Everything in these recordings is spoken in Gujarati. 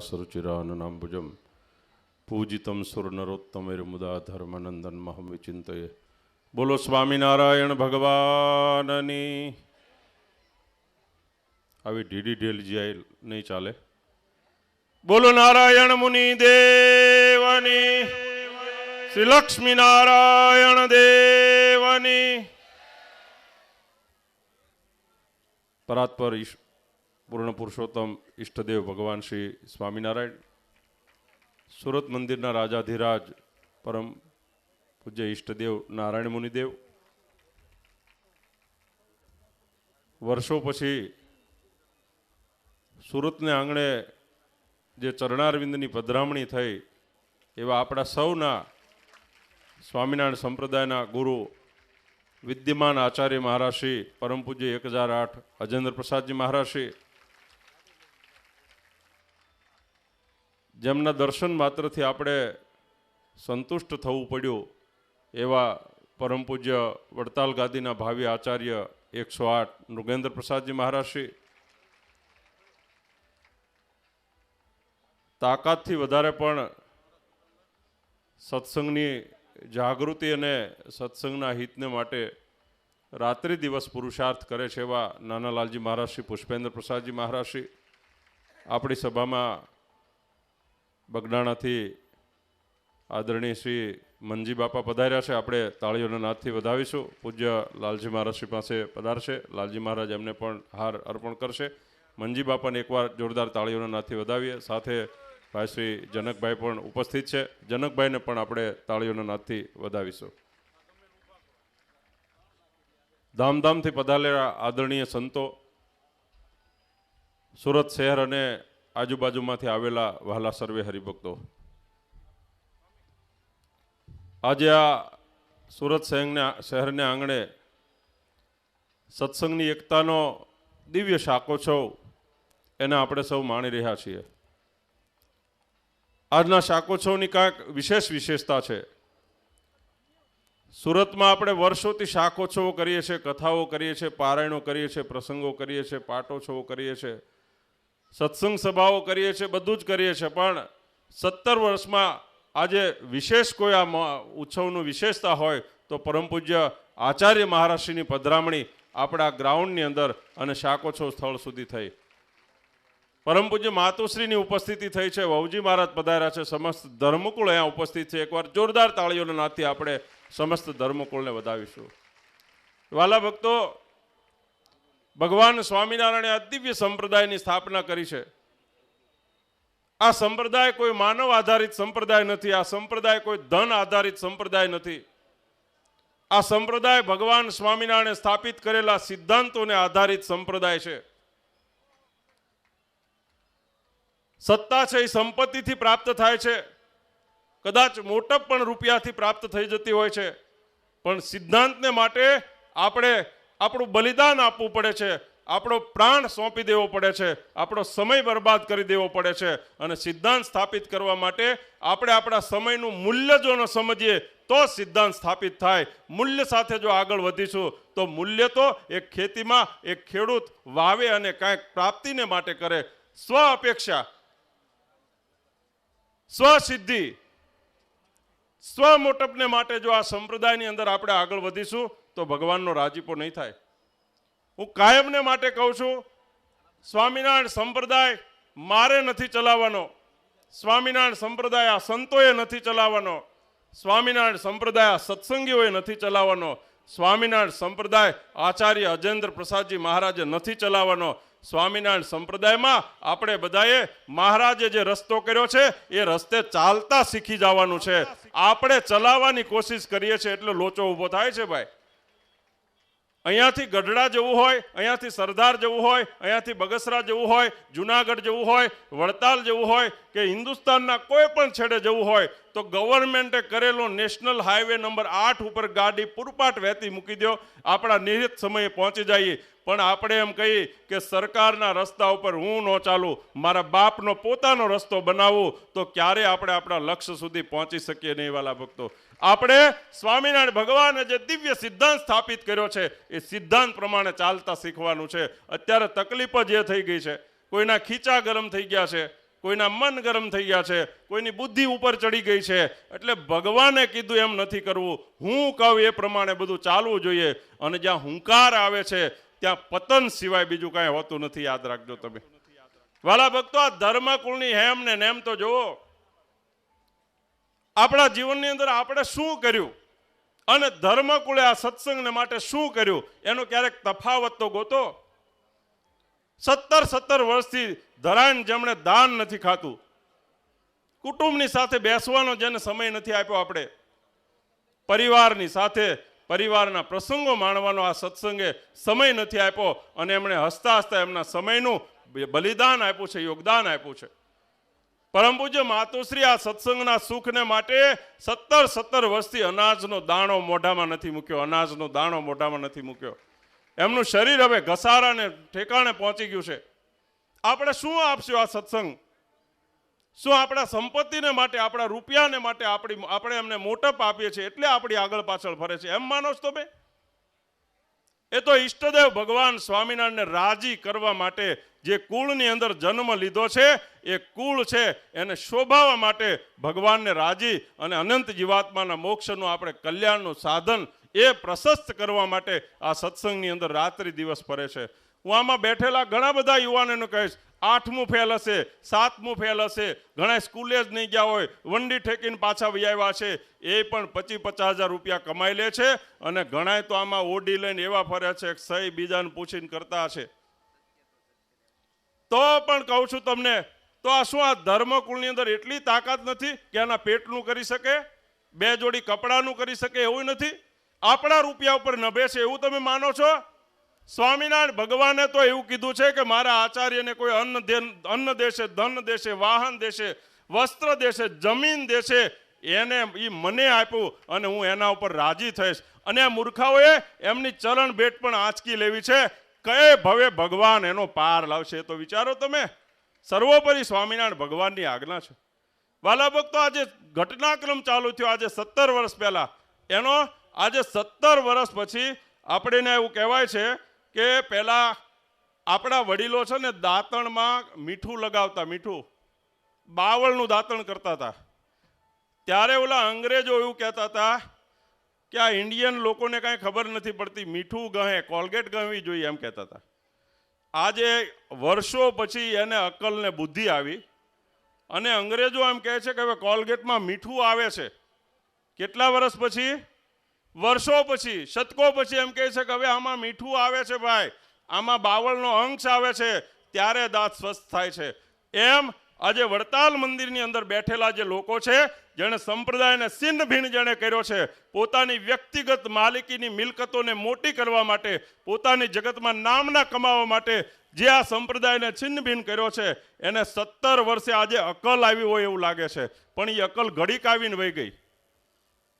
સરુચિરાનનાંબુજમ પૂજિતમ સુરનરોત્તમૈર્મુદા ધર્મનંદન મહમ વિચિંતયે બોલો સ્વામિનારાયણ ભગવાનની આવી ઢેલજી આઈ નહીં ચાલે બોલો નારાયણ મુનિ દેવની શ્રી લક્ષ્મી નારાયણ દેવની પરાત્પર ઈશ પૂર્ણ પુરુષોત્તમ ઈષ્ટદેવ ભગવાન શ્રી સ્વામિનારાયણ, સુરત મંદિરના રાજાધિરાજ પરમ પૂજ્ય ઈષ્ટદેવ નારાયણ મુનિદેવ. વર્ષો પછી સુરતને આંગણે જે ચરણારવિંદની પધરામણી થઈ, એવા આપણા સૌના સ્વામિનારાયણ સંપ્રદાયના ગુરુ વિદ્યમાન આચાર્ય મહારાજશ્રી પરમ પૂજ્ય એક હજાર આઠ અજેન્દ્ર પ્રસાદજી મહારાજશ્રી જેમના દર્શન માત્રથી આપણે સંતુષ્ટ થવું પડ્યું, એવા પરમ પૂજ્ય વડતાલ ગાદીના ભાવિ આચાર્ય એકસો આઠ નૃગેન્દ્ર પ્રસાદજી મહારાજશ્રી. તાકાતથી વધારે પણ સત્સંગની જાગૃતિ અને સત્સંગના હિતને માટે રાત્રિ દિવસ પુરુષાર્થ કરે છે એવા નાનાલાલજી મહારાજશ્રી, પુષ્પેન્દ્ર પ્રસાદજી મહારાજશ્રી. આપણી સભામાં બગડાણાથી આદરણીય શ્રી મનજી બાપા પધાર્યા છે. આપણે તાળીઓના નાદથી વધાવીશું. પૂજ્ય લાલજી મહારાજશ્રી પાસે પધારશે. લાલજી મહારાજ એમને પણ હાર અર્પણ કરશે. મનજી બાપાને એકવાર જોરદાર તાળીઓના નાદથી વધાવીએ. સાથે ભાઈ શ્રી જનકભાઈ પણ ઉપસ્થિત છે. જનકભાઈને પણ આપણે તાળીઓના નાદથી વધાવીશું. ધામધામથી પધારેલા આદરણીય સંતો, સુરત શહેર અને આજુબાજુમાંથી આવેલા વહાલા સર્વે હરિભક્તો. આજે આ સુરત શહેરને શહેરને આંગણે સત્સંગની એકતાનો દિવ્ય શાકોત્સવ એને આપણે સૌ માણી રહ્યા છીએ. આજના શાકોત્સવની કાંઈક વિશેષ વિશેષતા છે. સુરતમાં આપણે વર્ષોથી શાકોત્સવો કરીએ છીએ, કથાઓ કરીએ છીએ, પારાયણો કરીએ છીએ, પ્રસંગો કરીએ છીએ પાટોત્સવો કરીએ છીએ. સત્સંગ સભાઓ કરીએ છીએ, બધું જ કરીએ છીએ, પણ સત્તર વર્ષમાં આજે વિશેષ કોઈ આ ઉત્સવનું વિશેષતા હોય તો પરમ પૂજ્ય આચાર્ય મહારાષ્ટ્રીની પધરામણી આપણા ગ્રાઉન્ડની અંદર અને શાકોત્સવ સ્થળ સુધી થઈ. પરમ પૂજ્ય માતુશ્રીની ઉપસ્થિતિ થઈ છે, વહુજી મહારાજ પધાર્યા છે, સમસ્ત ધર્મકુળ અહીંયા ઉપસ્થિત છે. એકવાર જોરદાર તાળીઓના નાથી આપણે સમસ્ત ધર્મકુળને વધાવીશું. વાલા ભક્તો ભગવાન સ્વામિનારાયણે આ દિવ્ય સંપ્રદાયની સ્થાપના કરી છે. આ સંપ્રદાય કોઈ માનવ આધારિત સંપ્રદાય નથી, આ સંપ્રદાય કોઈ ધન આધારિત સંપ્રદાય નથી. આ સંપ્રદાય ભગવાન સ્વામિનારાયણે સ્થાપિત કરેલા સિદ્ધાંતોને આધારિત સંપ્રદાય છે. સત્તા છે એ સંપત્તિથી પ્રાપ્ત થાય છે. કદાચ મોટપ પણ રૂપિયાથી પ્રાપ્ત થઈ જતી હોય છે. પણ સિદ્ધાંતને માટે આપણે આપણું બલિદાન આપવું પડે છે. આપણો પ્રાણ સોંપી દેવો પડે છે. આપણો સમય બરબાદ કરી દેવો પડે છે. અને સિદ્ધાંત સ્થાપિત કરવા માટે આપણે આપણા સમયનું મૂલ્ય જો ન સમજીએ, તો સિદ્ધાંત સ્થાપિત થાય. મૂલ્ય સાથે જો આગળ વધીશું, તો મૂલ્ય તો એક ખેતીમાં એક ખેડૂત વાવે અને કાંઈક પ્રાપ્તિને માટે કરે. સ્વ અપેક્ષા સ્વસિદ્ધિ સ્વમોટપને માટે જો આ સંપ્રદાયની અંદર આપણે આગળ વધીશું તો ભગવાનનો રાજીપો નહીં થાય. હું કાયમને માટે કહું છું, સ્વામિનારાયણ સંપ્રદાય મારે નથી ચલાવવાનો. સ્વામિનારાયણ સંપ્રદાય આ સંતોએ નથી ચલાવવાનો. સ્વામિનારાયણ સંપ્રદાય આ સત્સંગીઓએ નથી ચલાવવાનો. સ્વામિનારાયણ સંપ્રદાય આચાર્ય અજેન્દ્ર પ્રસાદજી મહારાજે નથી ચલાવવાનો. સ્વામિનારાયણ સંપ્રદાયમાં આપણે બધાએ મહારાજે જે રસ્તો કર્યો છે, એ રસ્તે ચાલતા શીખી જવાનું છે. આપણે ચલાવવાની કોશિશ કરીએ છીએ એટલે લોચો ઊભો થાય છે ભાઈ. અહીંયાથી ગઢડા જવું હોય, અહીંયાથી સરદાર જવું હોય, અહીંયાથી બગસરા જવું હોય, જુનાગઢ જવું હોય, વડતાલ જવું હોય કે હિન્દુસ્તાનના કોઈ પણ છેડે જવું હોય, તો ગવર્મેન્ટે કરેલો નેશનલ હાઈવે નંબર આઠ ઉપર ગાડી પૂરપાટ વહેતી મૂકી દો આપણા નિહિત સમયે પહોંચી જઈએ. પણ આપણે એમ કહીએ કે સરકારના રસ્તા ઉપર હું ન ચાલું, મારા બાપનો પોતાનો રસ્તો બનાવું, તો ક્યારે આપણે આપણા લક્ષ્ય સુધી પહોંચી શકીએ નહીં વાલા ભક્તો. આપણે સ્વામિનારાયણ ભગવાને જે દિવ્ય સિદ્ધાંત સ્થાપિત કર્યો છે, એ સિદ્ધાંત પ્રમાણે ચાલતા શીખવાનું છે. અત્યારે તકલીફ જ એ થઈ ગઈ છે. કોઈના ખીચા ગરમ થઈ ગયા છે, કોઈના મન ગરમ થઈ ગયા છે, કોઈની બુદ્ધિ ઉપર ચડી ગઈ છે. એટલે ભગવાને કીધું એમ નથી કરવું. હું કહું એ પ્રમાણે બધું ચાલવું જોઈએ. અને જ્યાં હુંકાર આવે છે, ત્યાં પતન સિવાય બીજું કાંઈ હોતું નથી. યાદ રાખજો તમે. વાલા ભક્તો, આ ધર્મકુળની હેમ ને નેમ તો જુઓ. આપણા જીવનની અંદર આપણે શું કર્યું? અને ધર્મકુળે આ સત્સંગને માટે શું કર્યું? એનો ક્યારેક તફાવત તો ગોતો. સત્તર સત્તર વર્ષથી ધરાન જેમણે દાન નથી ખાતું. કુટુંબની સાથે બેસવાનો જેને સમય નથી આપ્યો આપણે. પરિવારની સાથે પરિવારના પ્રસંગો માણવાનો આ સત્સંગે સમય નથી આપ્યો અને એમણે હસતા હસતા એમના સમયનું બલિદાન આપ્યું છે, યોગદાન આપ્યું છે. પરમ પૂજ્ય માતુશ્રી આ સત્સંગના સુખને માટે સત્તર સત્તર વર્ષથી અનાજનો દાણો મોઢામાં નથી મૂક્યો, અનાજનો દાણો મોઢામાં નથી મૂક્યો. એમનું શરીર હવે ઘસારાને, ઠેકાણે પહોંચી ગયું છે. આપણે શું આપશું આ સત્સંગ? શું આપણા સંપત્તિને માટે, આપણા રૂપિયાને માટે આપણી, આપણે એમને મોટપ આપીએ છીએ? એટલે આપણી આગળ પાછળ ફરે છે. એમ માનો છો તમે? એ તો ઈષ્ટદેવ ભગવાન સ્વામિનારાયણને રાજી કરવા માટે જે કુળની અંદર જન્મ લીધો છે, એ કુળ છે, એને શોભાવવા માટે ભગવાનને રાજી અને અનંત જીવાત્માના મોક્ષનું આપણે કલ્યાણનું સાધન એ પ્રશસ્ત કરવા માટે આ સત્સંગની અંદર રાત્રિ દિવસ ફરે છે. હું આમાં બેઠેલા ઘણા બધા યુવાનોને કહીશ. આઠમું ફેલ હશે, સાતમું ફેલ હશે, ઘણા સ્કૂલે જ નહીં ગયા હોય, વંડી ઠેકીને પાછા વ્યાવ્યા છે. એ પણ પચીસ પચાસ હજાર રૂપિયા કમાઈ લે છે અને ઘણાય તો આમાં ઓડી લઈને એવા ફરે છે સહી બીજાને પૂછીને કરતા છે તો પણ કહું છું તમને, તો આ શું આ ધર્મકુળની અંદર એટલી તાકાત નથી કે આના પેટનું કરી શકે? બે જોડી કપડાનું કરી શકે એવું નથી? આપણા રૂપિયા ઉપર નભે છે એવું તમે માનો છો? સ્વામિનારાયણ, ભગવાને તો એવું કીધું છે કે મારા આચાર્યને કોઈ અન્ન અન્ન દેશે, ધન દેશે, વાહન દેશે, વસ્ત્ર દેશે, જમીન દેશે, એને એ મને આપ્યું અને હું એના ઉપર રાજી થઈશ. અને આ મૂર્ખાઓએ એમની ચરણ ભેટ પણ આંચકી લેવી છે. કયે ભવે ભગવાન એનો પાર લાવશે? તો વિચારો તમે. સર્વોપરી સ્વામિનારાયણ ભગવાનની આજ્ઞા છે. વાલા ભક્તો, આજે ઘટનાક્રમ ચાલુ થયો. આજે સત્તર વર્ષ પહેલા. એનો આજે સત્તર વર્ષ પછી આપણને એવું કહેવાય છે કે પહેલાં આપણા વડીલો છે ને દાંતણમાં મીઠું લગાવતા, મીઠું. બાવળનું દાંતણ કરતા હતા. ત્યારે ઓલા અંગ્રેજો એવું કહેતા હતા કે આ ઇન્ડિયન લોકોને કાંઈ ખબર નથી પડતી, મીઠું ગહે, કોલગેટ ગહવી જોઈએ એમ કહેતા હતા. આજે વર્ષો પછી એને અકલને બુદ્ધિ આવી અને અંગ્રેજો એમ કહે છે કે હવે કોલગેટમાં મીઠું આવે છે. કેટલા વર્ષ પછી? વર્ષો પછી, શતકો પછી એમ કહે છે કે હવે આમાં મીઠું આવે છે ભાઈ, આમાં બાવળનો અંશ આવે છે, ત્યારે દાંત સ્વસ્થ થાય છે. એમ આજે વડતાલ મંદિરની અંદર બેઠેલા જે લોકો છે, જેણે સંપ્રદાયને સિન્ન ભીણ જેણે કર્યો છે, પોતાની વ્યક્તિગત માલિકીની મિલકતોને મોટી કરવા માટે, પોતાની જગતમાં નામના કમાવા માટે જે આ સંપ્રદાયને છિન્ન ભિન્ન કર્યો છે, એને સત્તર વર્ષે આજે અકલ આવી હોય એવું લાગે છે. પણ એ અકલ ઘડીક આવીને વહી ગઈ.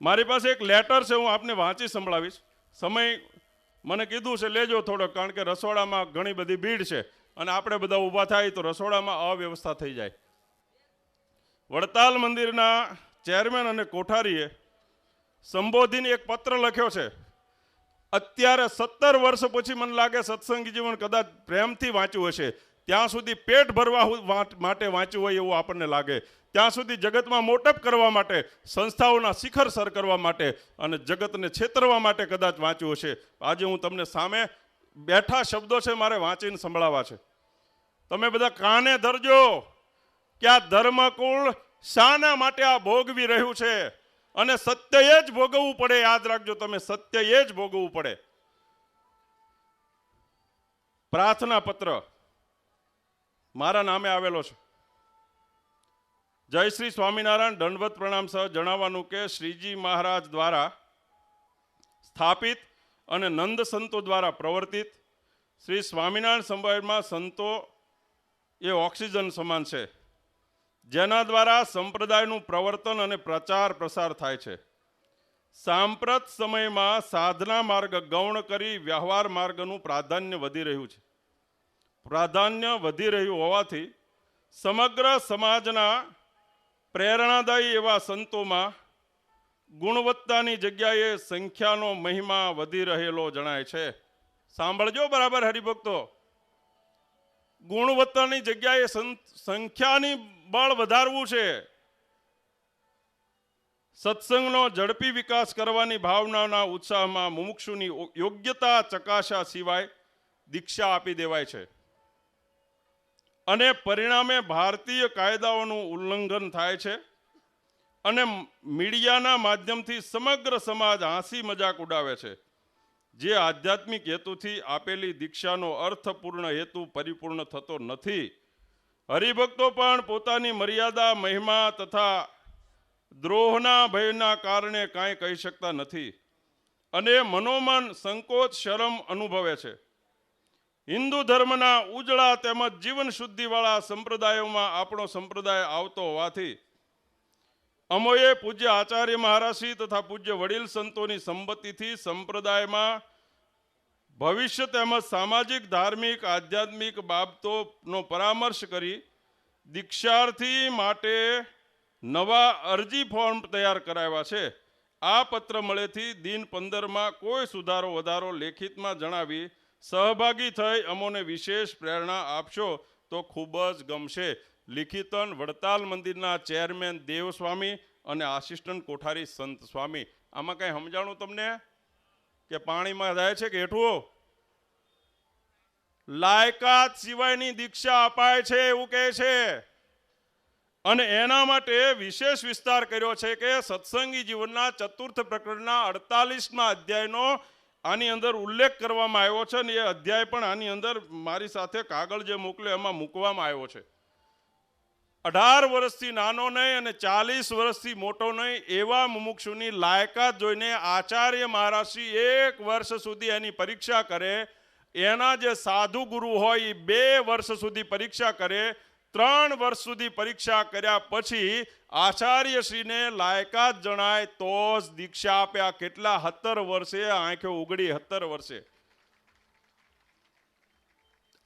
મારી પાસે એક લેટર છે, હું આપને વાંચી સંભળાવીશ. સમય મને કીધું છે, લેજો થોડો, કારણ કે રસોડામાં ઘણી બધી ભીડ છે અને આપણે બધા ઊભા થાય તો રસોડામાં અવ્યવસ્થા થઈ જાય. વડતાલ મંદિરના ચેરમેન અને કોઠારીએ સંબોધીને એક પત્ર લખ્યો છે. અત્યારે સત્તર વર્ષ પછી મને લાગે સત્સંગી જીવન કદાચ પ્રેમથી વાંચ્યું હશે. ત્યાં સુધી પેટ ભરવા માટે વાંચ્યું હોય એવું આપણને લાગે. ત્યાં સુધી જગતમાં મોટપ કરવા માટે, સંસ્થાઓના શિખર સર કરવા માટે અને જગતને છેતરવા માટે કદાચ વાંચ્યું હશે. આજે હું તમને સામે બેઠા શબ્દો છે મારે વાંચીને સંભળાવવા છે. તમે બધા કાને ધરજો? કે આ ધર્મકુળ શાના માટે આ ભોગવી રહ્યું છે? અને સત્યએ જ ભોગવવું પડે, યાદ રાખજો તમે, સત્યએ જ ભોગવવું પડે. પ્રાર્થના પત્ર. મારા નામે આવેલો છે. જય શ્રી સ્વામિનારાયણ. દંડવત પ્રણામ સહ જણાવવાનું કે શ્રીજી મહારાજ દ્વારા સ્થાપિત અને નંદ સંતો દ્વારા પ્રવર્તિત શ્રી સ્વામિનારાયણ સંપ્રદાયમાં સંતો એ ઓક્સિજન સમાન છે. જેના દ્વારા સંપ્રદાયનું પ્રવર્તન અને પ્રચાર પ્રસાર થાય છે. સાંપ્રત સમયમાં સાધના માર્ગ ગૌણ કરી વ્યવહાર માર્ગનું પ્રાધાન્ય વધી રહ્યું છે. પ્રાધાન્ય વધી રહ્યું હોવાથી સમગ્ર સમાજના પ્રેરણાદાયી એવા સંતોમાં ગુણવત્તાની જગ્યાએ સંખ્યાનો મહિમા વધી રહેલો જણાય છે. સાંભળજો બરાબર હરિભક્તો. ગુણવત્તાની જગ્યાએ સંખ્યાની બળ વધારવું છે. સત્સંગનો ઝડપી વિકાસ કરવાની ભાવનાના ઉત્સાહમાં મુમુક્ષુની યોગ્યતા ચકાશા સિવાય દીક્ષા આપી દેવાય છે. અને પરિણામે ભારતીય કાયદાઓનું ઉલ્લંઘન થાય છે અને મીડિયાના માધ્યમથી સમગ્ર સમાજ હાંસી મજાક ઉડાવે છે. જે આધ્યાત્મિક હેતુથી આપેલી દીક્ષાનો અર્થપૂર્ણ હેતુ પરિપૂર્ણ થતો નથી. હરિભક્તો પણ પોતાની મર્યાદા, મહિમા તથા દ્રોહના ભયના કારણે કાંઈ કહી શકતા નથી અને મનોમન સંકોચ શરમ અનુભવે છે. હિન્દુ ધર્મના ઉજળા તેમજ જીવન શુદ્ધિવાળા સંપ્રદાયોમાં આપણો સંપ્રદાય આવતો હોવાથી અમોએ પૂજ્ય આચાર્ય મહારાશી તથા પૂજ્ય વડીલ સંતોની સંમતિથી સંપ્રદાયમાં ભવિષ્ય તેમજ સામાજિક, ધાર્મિક, આધ્યાત્મિક બાબતોનો પરામર્શ કરી દીક્ષાર્થી માટે નવા અરજી ફોર્મ તૈયાર કરાવ્યા છે. આ પત્ર મળેથી દિન પંદરમાં કોઈ સુધારો, વધારો લેખિતમાં જણાવી સહભાગી થઈ અમોને વિશેષ પ્રેરણા આપશો તો ખૂબ જ ગમશે. લિખિતન વડતાલ મંદિરના ચેરમેન દેવ સ્વામી અને આસિસ્ટન્ટ કોઠારી સંત સ્વામી. આમાં કંઈ સમજાણું તમને? કે પાણીમાં જાય છે કે હેઠવો લાયકાત સિવાયની દીક્ષા અપાય છે એવું કહે છે. અને એના માટે વિશેષ વિસ્તાર કર્યો છે કે સત્સંગી જીવનના ચતુર્થ પ્રકરણના અડતાલીસમાં અધ્યાયનો આની અંદર ઉલ્લેખ કરવામાં આવ્યો છે અને એ અધ્યાય પણ આની અંદર મારી સાથે કાગળ જે મોકલ્યો એમાં મૂકવામાં આવ્યો છે. અઢાર વર્ષથી નાનો નહીં અને ચાલીસ વર્ષથી મોટો નહીં એવા મુમુક્ષુની લાયકાત જોઈને આચાર્ય મહારાજશ્રી એક વર્ષ સુધી એની પરીક્ષા કરે. એના જે સાધુ ગુરુ હોય એ બે વર્ષ સુધી પરીક્ષા કરે. ત્રણ વર્ષ સુધી પરીક્ષા કર્યા પછી આચાર્યશ્રીને લાયકાત જણાય તો જ દીક્ષા આપ્યા કેટલા સત્તર વર્ષે? આંખે ઉગડી સત્તર વર્ષે.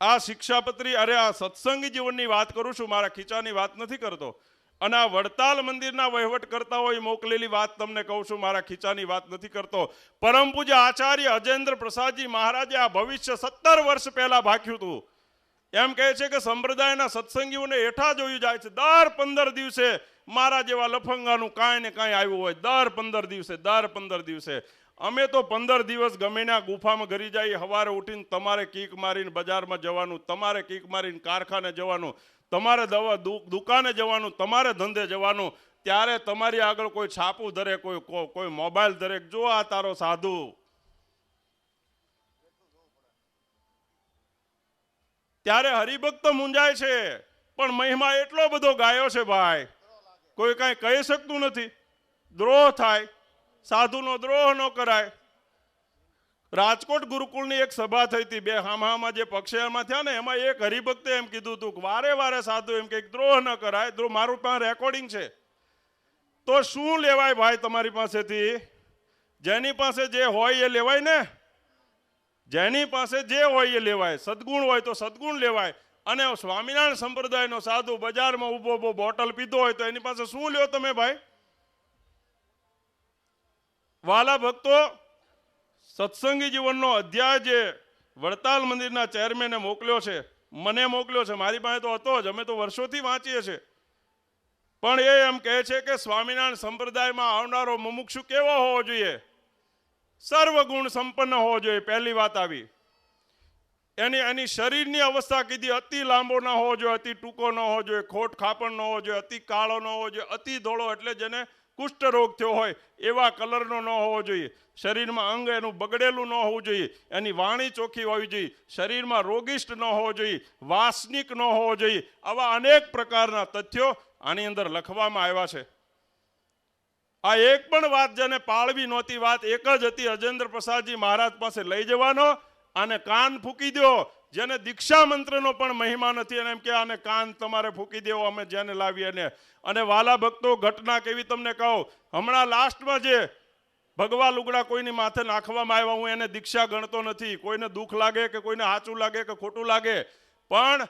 આ શિક્ષાપત્રી, અરે આ સત્સંગી જીવનની વાત કરું છું, મારા ખીચાની વાત નથી કરતો. અને આ વડતાલ મંદિરના વહીવટ કરતા હોય મોકલેલી વાત તમને કહું છું, મારા ખીચાની વાત નથી કરતો. પરમ પૂજ્ય આચાર્ય અજેન્દ્ર પ્રસાદજી મહારાજે આ ભવિષ્ય સત્તર વર્ષ પહેલા ભાખ્યું હતું. એમ કહે છે કે સંપ્રદાયના સત્સંગીઓને હેઠા જોયું જાય છે, દર પંદર દિવસે મારા જેવા લફંગાનું કાંઈ ને કાંઈ આવ્યું હોય, દર પંદર દિવસે, દર પંદર દિવસે. અમે તો પંદર દિવસ ગમે ના ગુફામાં ઘરી જઈએ સવારે ઉઠીને તમારે કીક મારીને બજારમાં જવાનું, તમારે કીક મારીને કારખાને જવાનું, તમારે દવા દુકાને જવાનું, તમારે ધંધે જવાનું, ત્યારે તમારી આગળ કોઈ છાપું ધરે, કોઈ કોઈ મોબાઈલ ધરે જો આ તારો સાધુ ત્યારે હરિભક્ત મુંજાય છે. પણ મહિમા એટલો બધો ગાયો છે ભાઈ. કોઈ કાંઈ કહી શકતું નથી. દ્રોહ થાય. સાધુનો દ્રોહ ન કરાય. રાજકોટ ગુરુકુળની એક સભા થઈ હતી. બે હામામાં જે પક્ષમાં થયા ને, એમાં એક હરિભક્તે એમ કીધું હતું કે વારે વારે સાધુ એમ કે દ્રોહ ન કરાય. દ્રોહ મારું પાસે રેકોર્ડિંગ છે. તો શું લેવાય ભાઈ તમારી પાસેથી? જેની પાસે જે હોય એ લેવાય ને. જેની પાસે જે હોય એ લેવાય, સદગુણ હોય તો સદગુણ લેવાય. અને સ્વામિનારાયણ સંપ્રદાયનો સાધુ બજારમાં ઊભો ઊભો બોટલ પીધો હોય તો એની પાસે શું લ્યો તમે ભાઈ? વાલા ભક્તો, સત્સંગી જીવનનો અધ્યાય જે વડતાલ મંદિરના ચેરમેને મોકલ્યો છે, મને મોકલ્યો છે, મારી પાસે તો હતો જ, અમે તો વર્ષોથી વાંચીએ છીએ. પણ એ એમ કહે છે કે સ્વામિનારાયણ સંપ્રદાયમાં આવનારો મુમુક્ષુ કેવો હોવો જોઈએ? સર્વગુણ સંપન્ન હોવો જોઈએ. પહેલી વાત આવી. એની એની શરીરની અવસ્થા કીધી અતિ લાંબો ન હોવો જોઈએ, અતિ ટૂંકો ન હોવો જોઈએ, ખોટ ખાપણ ન હોવો જોઈએ, અતિ કાળો ન હોવો જોઈએ, અતિ ધોળો એટલે જેને કુષ્ઠ રોગ થયો હોય, એવા કલરનો ન હોવો જોઈએ. શરીરમાં અંગ એનું બગડેલું ન હોવું જોઈએ, એની વાણી ચોખ્ખી હોવી જોઈએ, શરીરમાં રોગિષ્ટ ન હોવો જોઈએ, વાસનિક ન હોવો જોઈએ, આવા અનેક પ્રકારના તથ્યો આની અંદર લખવામાં આવ્યા છે. આ એક પણ વાત જેને પાળવી નહોતી વાત, એક જ હતી અજેન્દ્ર પ્રસાદજી મહારાજ પાસે લઈ જવાનો આને કાન ફૂકી દો જેને દીક્ષા મંત્રનો પણ મહિમા નથી અને એમ કે આને કાન તમારે ફૂકી દેવો, અમે જેને લાવીએ એને. અને વાલા ભક્તો, ઘટના કેવી તમને કહો? હમણાં લાસ્ટમાં જે ભગવા લુગડા કોઈની માથે નાખવામાં આવ્યા, હું એને દીક્ષા ગણતો નથી. કોઈને દુઃખ લાગે કે કોઈને સાચું લાગે કે ખોટું લાગે? પણ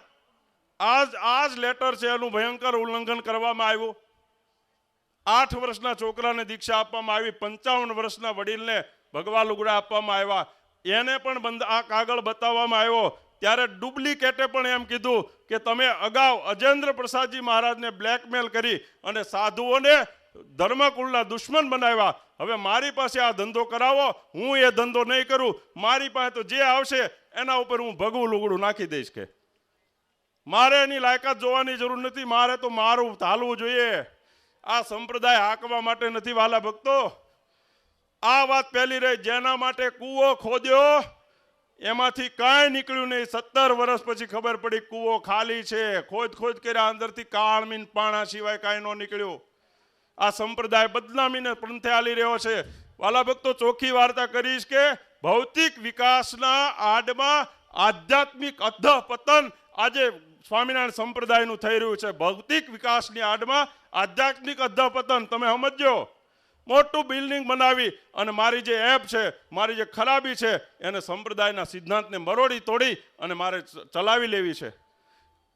આજ આ જ લેટર છે એનું ભયંકર ઉલ્લંઘન કરવામાં આવ્યું. આઠ વર્ષના છોકરાને દીક્ષા આપવામાં આવી, પંચાવન વર્ષના વડીલને ભગવા લુગડા આપવામાં આવ્યા. એને પણ બંધ આ કાગળ બતાવવામાં આવ્યો. ત્યારે ડુપ્લિકેટે પણ એમ કીધું કે તમે અગાઉ અજેન્દ્ર પ્રસાદજી મહારાજને બ્લેકમેલ કરી અને સાધુઓને ધર્મકુળના દુશ્મન બનાવ્યા. હવે મારી પાસે આ ધંધો કરાવો, હું એ ધંધો નહીં કરું. મારી પાસે તો જે આવશે, એના ઉપર હું ભગવું લુગડું નાખી દઈશ કે. મારે એની લાયકાત જોવાની જરૂર નથી, મારે તો મારું ચાલવું જોઈએ. આ સંપ્રદાય હાંકવા માટે નથી વાલા ભક્તો. આ વાત પહેલી રહી, જેના માટે કૂવો ખોદ્યો, એમાંથી કાંઈ નીકળ્યું નહીં. સત્તર વર્ષ પછી ખબર પડી, કૂવો ખાલી છે. ખોદ ખોદ કર્યા, અંદરથી કાળમીન પાણા સિવાય કાંઈ ન નીકળ્યું. આ સંપ્રદાય બદનામીને પંથે આલી રહ્યો છે. વાલા ભક્તો, ચોખ્ખી વાર્તા કરીશ કે ભૌતિક વિકાસના આડમાં આધ્યાત્મિક અધઃ પતન આજે સ્વામિનારાયણ સંપ્રદાયનું થઈ રહ્યું છે. ભૌતિક વિકાસની આડમાં આધ્યાત્મિક અધ્યાપતન, તમે સમજો મોટું બિલ્ડિંગ બનાવી અને મારી જે એપ છે, મારી જે ખરાબી છે, એને સંપ્રદાયના સિદ્ધાંતને મરોડી તોડી અને મારે ચલાવી લેવી છે.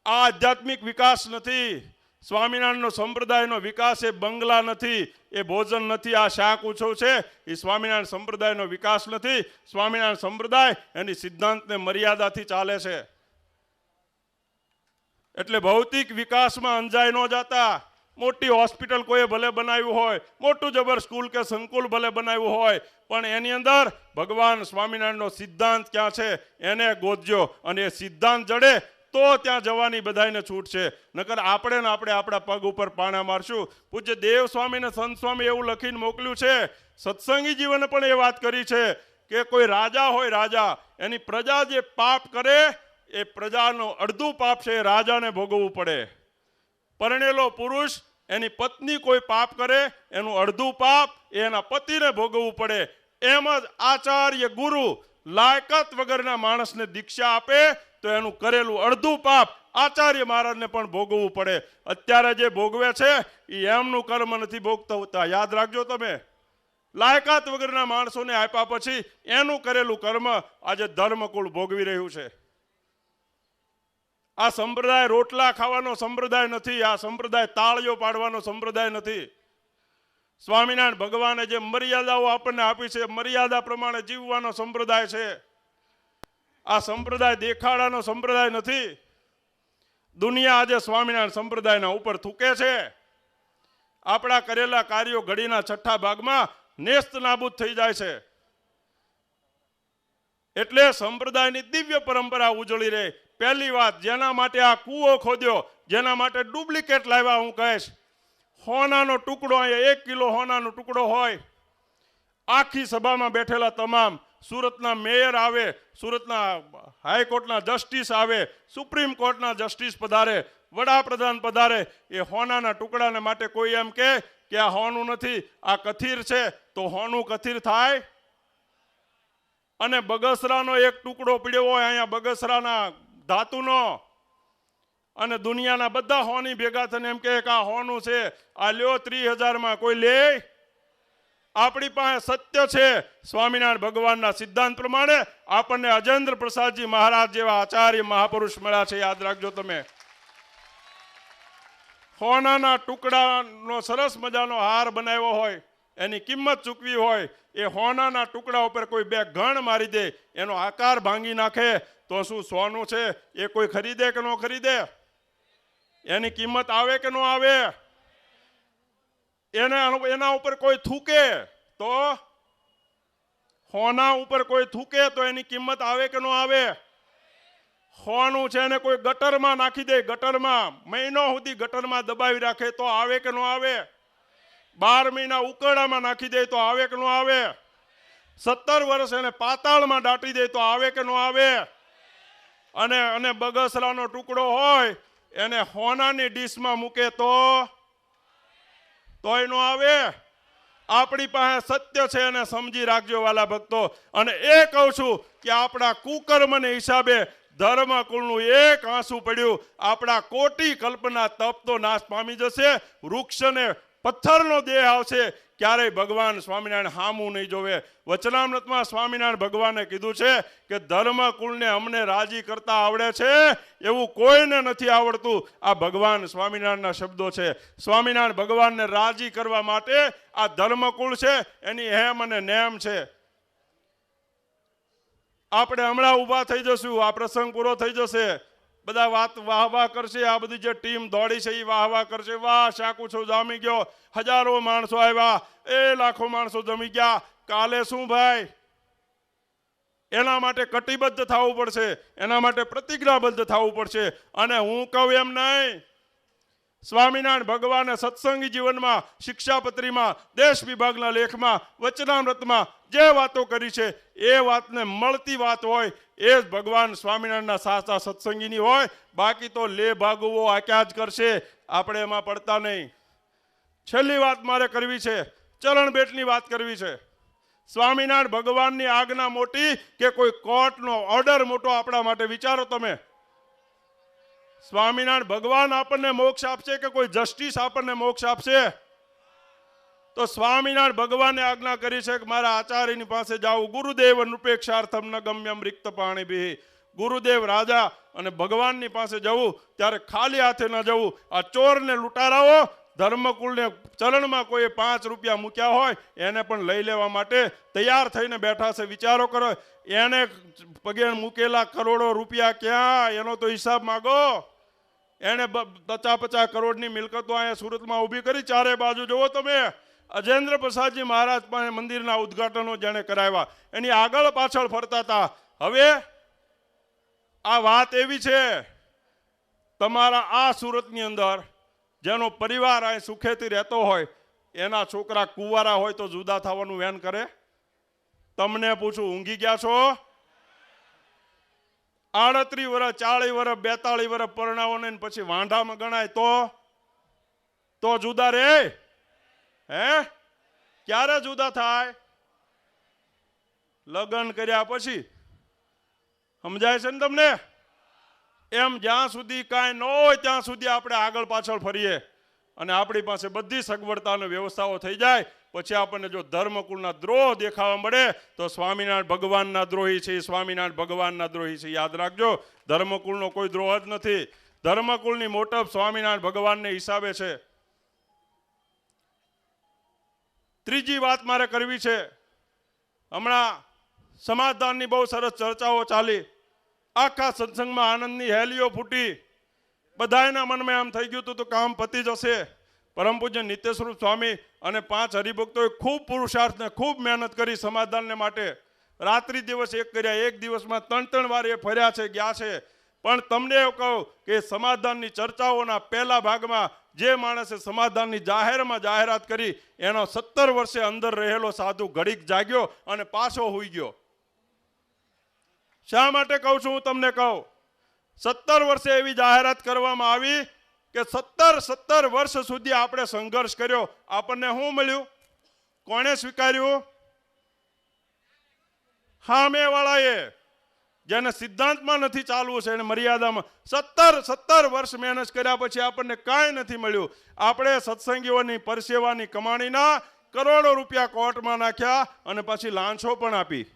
આ આધ્યાત્મિક વિકાસ નથી. સ્વામિનારાયણનો સંપ્રદાયનો વિકાસ એ બંગલા નથી, એ ભોજન નથી, આ શાક ઉછો છે. એ સ્વામિનારાયણ સંપ્રદાયનો વિકાસ નથી. સ્વામિનારાયણ સંપ્રદાય એની સિદ્ધાંતને મર્યાદાથી ચાલે છે. એટલે ભૌતિક વિકાસમાં અંજાઈ ન જાતા. મોટી હોસ્પિટલ કોઈએ ભલે બનાવ્યું હોય, મોટું જબર સ્કૂલ કે સંકુલ ભલે બનાવ્યું હોય, પણ એની અંદર ભગવાન સ્વામિનારાયણનો સિદ્ધાંત ક્યાં છે, એને ગોતજો અને એ સિદ્ધાંત જડે તો ત્યાં જવાની બધાને છૂટ છે. નકર આપણે ને આપણે આપણા પગ ઉપર પાણા મારશું. પૂજ્ય દેવ સ્વામી ને સંત સ્વામી એવું લખીને મોકલ્યું છે, સત્સંગી જીવને પણ એ વાત કરી છે કે કોઈ રાજા હોય રાજા, એની પ્રજા જે પાપ કરે, એ પ્રજાનો અડધું પાપ છે, એ રાજાને ભોગવવું પડે. પરણેલો પુરુષ, એની પત્ની કોઈ પાપ કરે, એનું અડધું પાપ એના પતિને ભોગવવું પડે. એમ જ આચાર્ય ગુરુ લાયકાત વગરના માણસને દીક્ષા આપે, તો એનું કરેલું અડધું પાપ આચાર્ય મહારાજને પણ ભોગવવું પડે. અત્યારે જે ભોગવે છે એ એમનું કર્મ નથી ભોગતા. હોતા યાદ રાખજો તમે. લાયકાત વગરના માણસોને આપ્યા પછી એનું કરેલું કર્મ આજે ધર્મકુળ ભોગવી રહ્યું છે. આ સંપ્રદાય રોટલા ખાવાનો સંપ્રદાય નથી, આ સંપ્રદાય તાળીઓ પાડવાનો સંપ્રદાય નથી. સ્વામિનારાયણ ભગવાને જે મર્યાદાઓ આપણને આપી છે, મર્યાદા પ્રમાણે જીવવાનો સંપ્રદાય છે. આ સંપ્રદાય દેખાડાનો સંપ્રદાય નથી. દુનિયા આજે સ્વામિનારાયણ સંપ્રદાયના ઉપર થૂકે છે. આપણા કરેલા કાર્યો ઘડીના છઠ્ઠા ભાગમાં નેસ્ત નાબૂદ થઈ જાય છે. એટલે સંપ્રદાયની દિવ્ય પરંપરા ઉજળી રહે. પહેલી વાત, જેના માટે આ કૂવો ખોદ્યો, જેના માટે ડુપ્લિકેટ લાવ્યા હું કહીશ. હોનાનો ટુકડો અહીંયા, એક કિલો હોનાનો ટુકડો હોય. આખી સભામાં બેઠેલા તમામ, સુરતના મેયર આવે, સુરતના હાઈકોર્ટના જસ્ટિસ આવે, સુપ્રીમ કોર્ટના જસ્ટિસ પધારે, વડાપ્રધાન પધારે, એ હોનાના ટુકડાને માટે કોઈ એમ કે આ હોનું નથી, આ કથિર છે, તો હોનું કથિર થાય? અને બગસરાનો એક ટુકડો પીડ્યો હોય, અહીંયા બગસરાના ધાતુનો. અને દુનિયાના બધા હોની ભેગા થઈને એમ કે આ હોનું છે, આ લ્યો ત્રીસ હજારમાં કોઈ લે? આપણી પાસે સત્ય છે. સ્વામિનારાયણ ભગવાનના સિદ્ધાંત પ્રમાણે આપણને અજેન્દ્ર પ્રસાદજી મહારાજ જેવા આચાર્ય મહાપુરુષ મળ્યા છે. યાદ રાખજો તમે. હોનાના ટુકડાનો સરસ મજાનો હાર બનાવ્યો હોય. એની કિંમત ચૂકવી હોય, એ હોનાના ટુકડા ઉપર કોઈ બે ઘણ મારી દે, એનો આકાર ભાંગી નાખે, તો શું સોનું છે? એ કોઈ ખરીદે કે ન ખરીદે? એની કિંમત આવે કે ન આવે? એને એના ઉપર કોઈ થૂકે, તો હોના ઉપર કોઈ થૂકે, તો એની કિંમત આવે કે ન આવે? હોનું છે એને કોઈ ગટરમાં નાખી દે, ગટરમાં મહિનો સુધી ગટરમાં દબાવી રાખે, તો આવે કે ન આવે? બાર મહિના ઉકરડામાં નાખી દે તો આવે કે ન આવે? સત્તર વર્ષ એને પાતાળમાં દાટી દે તો આવે કે ન આવે? અને અને બગસરાનો ટુકડો હોય, એને હોનાની ડીશમાં મૂકે તો? તોય નો આવે? આપણી પાસે સત્ય છે એને સમજી રાખજો વાલા ભક્તો. અને એ કહું છું કે આપણા કુકર્મને હિસાબે ધર્મ કુળનું એક આંસુ પડ્યું. આપણા કોટી કલ્પના તપ તો નાશ પામી જશે. વૃક્ષને પથ્થરનો દેહ આવશે, ક્યારેય ભગવાન સ્વામિનારાયણ હામું નહીં જોવે. વચનામૃતમાં સ્વામિનારાયણ ભગવાને કીધું છે કે ધર્મ કુળને અમને રાજી કરતા આવડે છે, એવું કોઈને નથી આવડતું. આ ભગવાન સ્વામિનારાયણના શબ્દો છે. સ્વામિનારાયણ ભગવાનને રાજી કરવા માટે આ ધર્મકુળ છે, એની હેમ અને નેમ છે. આપણે હમણાં ઊભા થઈ જશું, આ પ્રસંગ પૂરો થઈ જશે. બધા વાત વાહ વાહ કરશે, આ બધી જે ટીમ દોડી છે એ વાહ વાહ કરશે. વાહ, શાકુ છો, જામી ગયો. હજારો માણસો આવ્યા. એ લાખો માણસો જમી ગયા. કાલે શું ભાઈ? એના માટે કટિબદ્ધ થવું પડશે. એના માટે પ્રતિજ્ઞાબદ્ધ થવું પડશે. અને હું કહું એમ નહીં સ્વામિનારાયણ ભગવાનના સત્સંગી જીવનમાં, શિક્ષાપત્રીમાં, દેશ વિભાગના લેખમાં, વચનામૃતમાં જે વાતો કરી છે, એ વાતને મળતી વાત હોય, એ જ ભગવાન સ્વામિનારાયણના સાચા સત્સંગીની હોય. બાકી તો લે ભાગવો આક્યા જ કરશે. આપણે એમાં પડતા નહીં. છેલ્લી વાત મારે કરવી છે. ચરણ બેટની વાત કરવી છે. સ્વામિનારાયણ ભગવાનની આજ્ઞા મોટી કે કોઈ કોર્ટનો ઓર્ડર મોટો આપણા માટે વિચારો તમે? સ્વામિનારાયણ ભગવાન આપણને મોક્ષ આપશે કે કોઈ જસ્ટિસ આપણને મોક્ષ આપશે? તો સ્વામિનારાયણ ભગવાને આજ્ઞા કરી છે કે મારા આચાર્યની પાસે જાવું ગુરુદેવ નૃપેક્ષાર્થમ ન ગમ્યમ રિક્ત પાણી બી ગુરુદેવ રાજા અને ભગવાનની પાસે જવું ત્યારે ખાલી હાથે ન જવું. આ ચોરને લૂંટારાઓ. ધર્મકુળને ચરણમાં કોઈ પાંચ રૂપિયા મૂક્યા હોય એને પણ લઈ લેવા માટે તૈયાર થઈને બેઠા છે. વિચારો કરો, એને પગે મૂકેલા કરોડો રૂપિયા ક્યાં? એનો તો હિસાબ માગો. એને પચા પચાસ કરોડની મિલકતો અહીંયા સુરતમાં ઊભી કરી. ચારે બાજુ જુઓ તમે, અજેન્દ્ર પ્રસાદજી મહારાજ પાસે મંદિરના ઉદ્ઘાટનો જેણે કરાવ્યા. એની આગળ પાછળ ફરતા હતા. હવે આ વાત એવી છે, તમારા આ સુરતની અંદર જેનો પરિવાર અહીં સુખેથી રહેતો હોય, એના છોકરા કુંવારા હોય તો જુદા થવાનું વેન કરે. તમને પૂછું, ઊંઘી ગયા છો? આડત્રીસ વર્ષ, ચાળીસ વર્ષ, બેતાળીસ વર્ષ પરણાવો ને પછી વાંઢામાં ગણાય તો? તો જુદા રે. હે? ક્યારે જુદા થાય? લગ્ન કર્યા પછી. સમજાય છે ને તમને? એમ જ્યાં સુધી કાંઈ ન હોય ત્યાં સુધી આપણે આગળ પાછળ ફરીએ. અને આપણી પાસે બધી સગવડતાની વ્યવસ્થાઓ થઈ જાય. પછી આપણને જો ધર્મકુળના દ્રોહ દેખાવા મળે, તો સ્વામિનારાયણ ભગવાનના દ્રોહી છે એ સ્વામિનારાયણ ભગવાનના દ્રોહી છે. યાદ રાખજો, ધર્મકુળનો કોઈ દ્રોહ જ નથી. ધર્મકુળની મોટપ સ્વામિનારાયણ ભગવાનને હિસાબે છે. ત્રીજી વાત મારે કરવી છે. હમણાં સમાધાનની બહુ સરસ ચર્ચાઓ ચાલી. આખા સત્સંગમાં આનંદની હેલીઓ ફૂટી. બધાના મનમાં એમ થઈ ગયું હતું, તો કામ પતી જશે. પરમ પૂજ્ય નિત્યસ્વરૂપ સ્વામી અને પાંચ હરિભક્તોએ ખૂબ પુરુષાર્થને ખૂબ મહેનત કરી સમાધાનને માટે રાત્રિ દિવસ એક કર્યા, એક દિવસમાં ત્રણ ત્રણ વાર એ ફર્યા છે, ગયા છે. પણ તમને એવું કહું કે સમાધાનની ચર્ચાઓના પહેલા ભાગમાં જે માણસે સમાધાનની જાહેરમાં જાહેરાત કરી, એનો સત્તર વર્ષે અંદર રહેલો સાધુ ઘડીક જાગ્યો અને પાછો હોઈ ગયો. શા માટે કહું છું હું તમને કહું? સત્તર વર્ષે એવી જાહેરાત કરવામાં આવી કે સત્તર સત્તર વર્ષ સુધી આપણે સંઘર્ષ કર્યો. આપણને શું મળ્યું? કોણે સ્વીકાર્યું? હામે વાળાએ જેને સિદ્ધાંતમાં નથી ચાલવું છે, એને મર્યાદામાં. સત્તર સત્તર વર્ષ મહેનત કર્યા પછી આપણને કાંઈ નથી મળ્યું. આપણે સત્સંગીઓની પરસેવાની કમાણીના કરોડો રૂપિયા કોર્ટમાં નાખ્યા અને પછી લાંછો પણ આપી.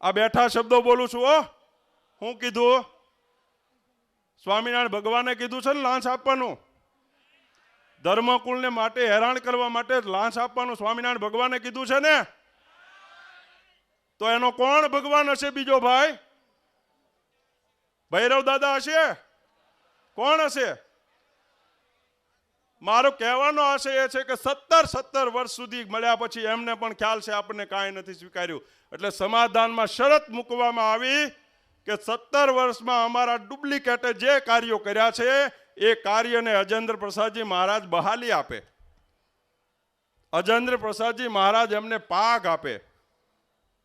આ બેઠા શબ્દો બોલું છું હો. હું કીધું સ્વામિનારાયણ ભગવાને કીધું છે ને, લાંચ આપવાનું. ધર્મકુળને માટે હેરાન કરવા માટે લાંચ આપવાનું સ્વામિનારાયણ ભગવાને કીધું છે ને? તો એનો કોણ ભગવાન હશે બીજો ભાઈ? ભૈરવ દાદા હશે? કોણ હશે? મારો કહેવાનો આશય એ છે કે સત્તર સત્તર વર્ષ સુધી મળ્યા પછી એમને પણ ખ્યાલ છે, આપણને કાંઈ નથી સ્વીકાર્યું. એટલે સમાધાનમાં શરત મૂકવામાં આવી. કે સત્તર વર્ષમાં અમારા ડુપ્લિકેટે જે કાર્યો કર્યા છે, એ કાર્યને અજેન્દ્ર પ્રસાદજી મહારાજ બહાલી આપે. અજેન્દ્ર પ્રસાદજી મહારાજ એમને પાગ આપે.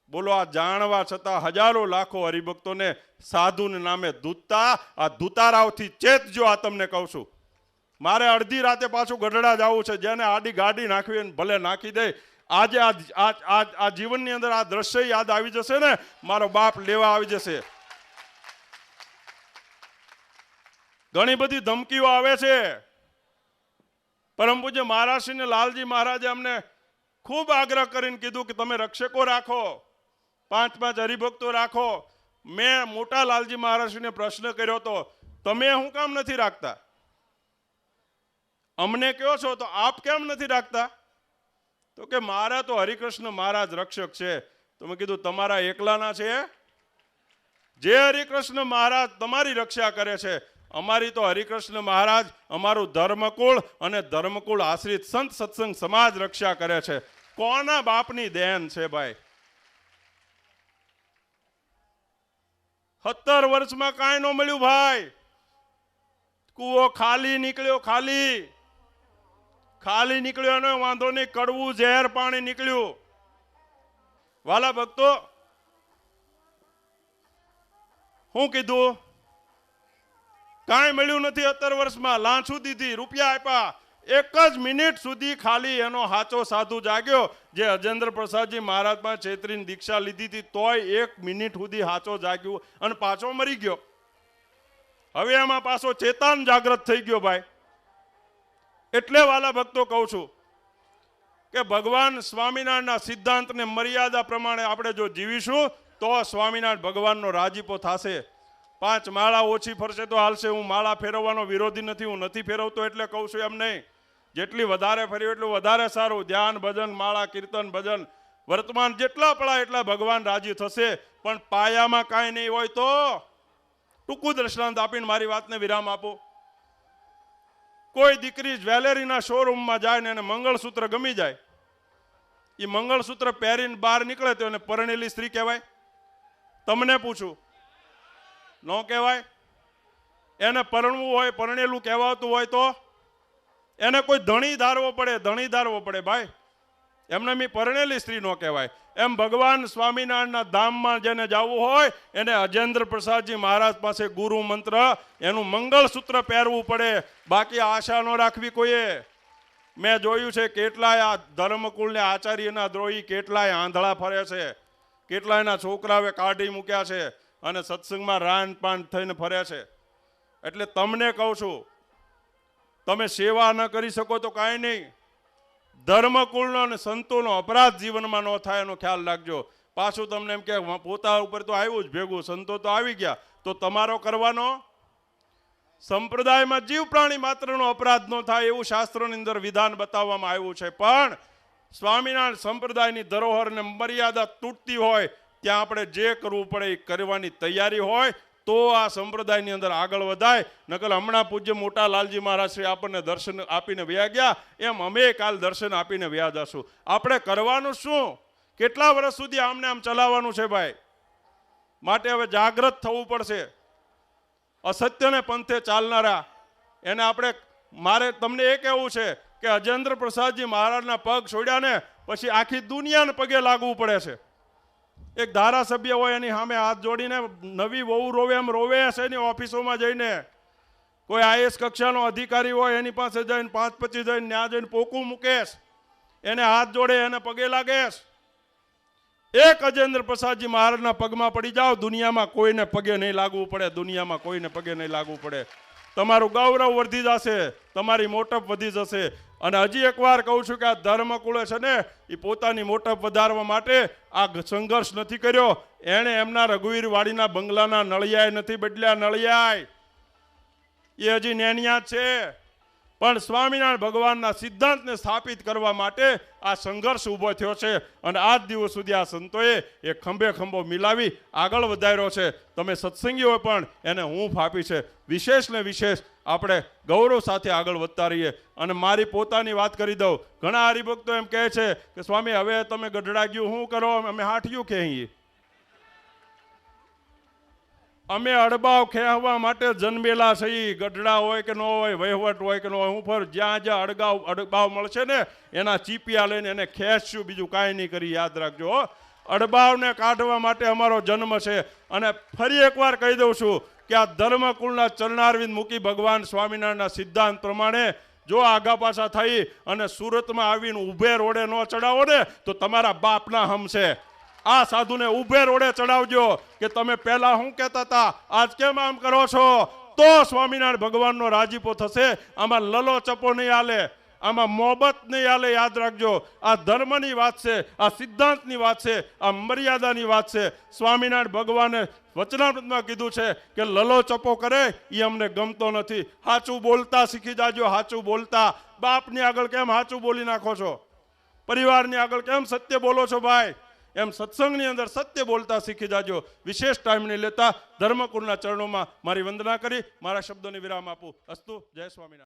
બોલો, આ જાણવા છતાં હજારો લાખો હરિભક્તોને સાધુને નામે દૂતતા આ દૂતારાવથી ચેતજો આ તમને કહું છું. મારે અડધી રાતે પાછું ગઢડા જવું છે, જેને આડી ગાડી નાખવી ભલે નાખી દે. આજે આ જીવનની અંદર આ દ્રશ્ય યાદ આવી જશે ને? મારો બાપ લેવા આવી જશે. ઘણી બધી ધમકીઓ આવે છે. પરમ પૂજ્ય મહારાષ્ટ્રી ને લાલજી મહારાજે અમને ખૂબ આગ્રહ કરીને કીધું કે તમે રક્ષકો રાખો પાંચ પાંચ હરિભક્તો રાખો. મેં મોટા લાલજી મહારાજશ્રીને પ્રશ્ન કર્યો તો તમે હું કામ નથી રાખતા? અમને કહો છો તો આપ કેમ નથી રાખતા? તો કે, મારા તો હરિકૃષ્ણ મહારાજ રક્ષક છે. તો મેં કીધું, તમારા એકલાના છે? જે હરિકૃષ્ણ મહારાજ તમારી રક્ષા કરે છે અમારી તો હરિકૃષ્ણ મહારાજ અમારું ધર્મકુળ અને ધર્મકુળ આશ્રિત સંત સત્સંગ સમાજ રક્ષા કરે છે. કોના બાપની દેન છે ભાઈ? સત્તર વર્ષમાં કાંઈ ન મળ્યું ભાઈ. કૂવો ખાલી નીકળ્યો, ખાલી. ખાલી નીકળ્યો એનો વાંધો નહીં, કડવું ઝેર પાણી નીકળ્યું. વાલા ભક્તો શું કીધું કાંઈ મળ્યું નથી સત્તર વર્ષમાં. લાંછું દીધી, રૂપિયા આપ્યા. એક જ મિનિટ સુધી ખાલી એનો હાચો સાધુ જાગ્યો, જે અજેન્દ્ર પ્રસાદજી મહારાજમાં છેતરીની દીક્ષા લીધી હતી, તોય એક મિનિટ સુધી હાચો જાગ્યો અને પાછો મરી ગયો. હવે એમાં પાછો ચેતન જાગ્રત થઈ ગયો ભાઈ. એટલે વાલા ભક્તો કહું છું કે ભગવાન સ્વામિનારાયણના સિદ્ધાંતને મર્યાદા પ્રમાણે આપણે જો જીવીશું, તો સ્વામિનારાયણ ભગવાનનો રાજીપો થશે. પાંચ માળા ઓછી ફરશે તો હાલશે. હું માળા ફેરવવાનો વિરોધી નથી, હું નથી ફેરવતો એટલે કહું છું એમ નહીં. જેટલી વધારે ફેરવી એટલું વધારે સારું. ધ્યાન, ભજન, માળા, કીર્તન, ભજન. વર્તમાન જેટલા પડા એટલા ભગવાન રાજી થશે. પણ પાયામાં કાંઈ નહીં હોય તો ટૂંકું દ્રષ્ટાંત આપીને મારી વાતને વિરામ આપો. કોઈ દીકરી જ્વેલરીના શોરૂમમાં જાય ને એને મંગળસૂત્ર ગમી જાય. એ મંગળસૂત્ર પહેરીને બહાર નીકળે તો એને પરણેલી સ્ત્રી કહેવાય. તમને પૂછું ન કહેવાય. એને પરણવું હોય, પરણેલું કહેવાતું હોય તો એને કોઈ ધણી ધારવો પડે, ધણી ધારવો પડે ભાઈ. એમને મી પરણેલી સ્ત્રી ન કહેવાય. એમ ભગવાન સ્વામિનારાયણના ધામમાં જેને જવું હોય, એને અજેન્દ્ર પ્રસાદજી મહારાજ પાસે ગુરુ મંત્ર, એનું મંગળસૂત્ર પહેરવું પડે. બાકી આશા ન રાખવી કોઈએ. મેં જોયું છે કેટલાય આ ધર્મકુળને આચાર્યના દ્રોહી, કેટલાય આંધળા ફરે છે. કેટલાયના છોકરાઓએ કાઢી મૂક્યા છે. અને સત્સંગમાં રાન થઈને ફરે છે. એટલે તમને કહું છું, તમે સેવા ન કરી શકો તો કાંઈ નહીં. ધર્મકુળનો અને સંતોનો અપરાધ જીવનમાં ન થાય એનો ખ્યાલ રાખજો. પાછું તમને એમ કે પોતા ઉપર તો આવ્યું જ ભેગું, સંતો તો આવી ગયા. તો તમારો કરવાનો? સંપ્રદાયમાં જીવ પ્રાણી માત્રનો અપરાધ ન થાય એવું શાસ્ત્રોની અંદર વિધાન બતાવવામાં આવ્યું છે. પણ સ્વામિનારાયણ સંપ્રદાયની ધરોહરને મર્યાદા તૂટતી હોય ત્યાં આપણે જે કરવું પડે એ કરવાની તૈયારી હોય, તો આ સંપ્રદાયની અંદર આગળ વધાય. નકલ હમણાં પૂજ્ય મોટા લાલજી મહારાજ શ્રી આપણને દર્શન આપીને વ્યા ગયા, એમ અમે કાલ દર્શન આપીને વ્યા જશું. આપણે કરવાનું શું? કેટલા વર્ષ સુધી આમને આમ ચલાવવાનું છે ભાઈ? માટે હવે જાગ્રત થવું પડશે. અસત્યને પંથે ચાલનારા, એને આપણે મારે તમને એ કહેવું છે કે અજેન્દ્ર પ્રસાદજી મહારાજના પગ છોડ્યા ને, પછી આખી દુનિયાને પગે લાગવું પડે છે. એક ધારાસભ્ય હોય એની સામે હાથ જોડીને નવી વહુ રોવે એમ રોવે હશે એની ઓફિસોમાં જઈને. કોઈ આઈએસ કક્ષાનો અધિકારી હોય એની પાસે જઈને પાંચ પચીસ જઈને ત્યાં જઈને પોકું મૂકેશ એને હાથ જોડે એને પગે લાગેશ એક અજેન્દ્ર પ્રસાદજી મહારાજના પગમાં પડી જાઓ, દુનિયામાં કોઈને પગે નહીં લાગવું પડે, દુનિયામાં કોઈને પગે નહીં લાગવું પડે. તમારું ગૌરવ વધી જશે, તમારી મોટપ વધી જશે અને હજી એકવાર કહું છું કે આ ધર્મકુળે છે ને એ પોતાની મોટપ વધારવા માટે આ સંઘર્ષ નથી કર્યો. એણે એમના રઘુવીર વાડીના બંગલાના નળિયાય નથી બદલ્યા નળિયાય એ હજી નેનિયા છે. પણ સ્વામિનારાયણ ભગવાનના સિદ્ધાંતને સ્થાપિત કરવા માટે આ સંઘર્ષ ઊભો થયો છે અને આજ દિવસ સુધી આ સંતોએ એ ખંભે ખંભો મિલાવી આગળ વધાર્યો છે. તમે સત્સંગીઓ પણ એને હું ફાપી છે. વિશેષ ને વિશેષ આપણે ગૌરવ સાથે આગળ વધતા રહીએ અને મારી પોતાની વાત કરી દઉં. ઘણા હરિભક્તો એમ કહે છે કે, સ્વામી, હવે તમે ગઢડા ગયું શું કરો? અમે હાઠિયું ખેંચીએ અમે અડબાવ ખેંચવા માટે જન્મેલા છીએ. ગઢડા હોય કે ન હોય, વહીવટ હોય કે ન હોય, હું ફર જ્યાં જ્યાં અડગાવ, અડબાવ મળશે ને, એના ચીપિયા લઈને એને ખેંચશું. બીજું કાંઈ નહીં કરી, યાદ રાખજો. અડબાવને કાઢવા માટે અમારો જન્મ છે. અને ફરી એકવાર કહી દઉં છું કે આ ધર્મકુળના ચરણારવિંદ મૂકી ભગવાન સ્વામિનારાયણના સિદ્ધાંત પ્રમાણે જો આગા પાછા થઈ અને સુરતમાં આવીને ઊભે રોડે ન ચડાવો ને, તો તમારા બાપના હમ છે. આ સાધુને ઊભે રોડે ચડાવજો કે તમે પહેલા શું કહેતા હતા, આજ કેમ આમ કરો છો? તો સ્વામિનારાયણ ભગવાનનો રાજીપો થશે. આમાં લલો ચપો નહીં હાલે, આમાં મોહબત નહીં આલે યાદ રાખજો. આ ધર્મની વાત છે, આ સિદ્ધાંતની વાત છે, આ મર્યાદાની વાત છે. સ્વામિનારાયણ ભગવાને વચનામૃતમાં કીધું છે કે લલો ચપો કરે એ અમને ગમતો નથી. સાચું બોલતા શીખી જાજો સાચું બોલતા. બાપની આગળ કેમ સાચું બોલી નાખો છો? પરિવારની આગળ કેમ સત્ય બોલો છો ભાઈ? એમ સત્સંગની અંદર સત્ય બોલતા શીખી જાજો. વિશેષ ટાઈમ નહીં લેતા. ધર્મકુળના ચરણોમાં મારી વંદના કરી. મારા શબ્દોને વિરામ આપું. અસ્તુ, જય સ્વામિનારાયણ.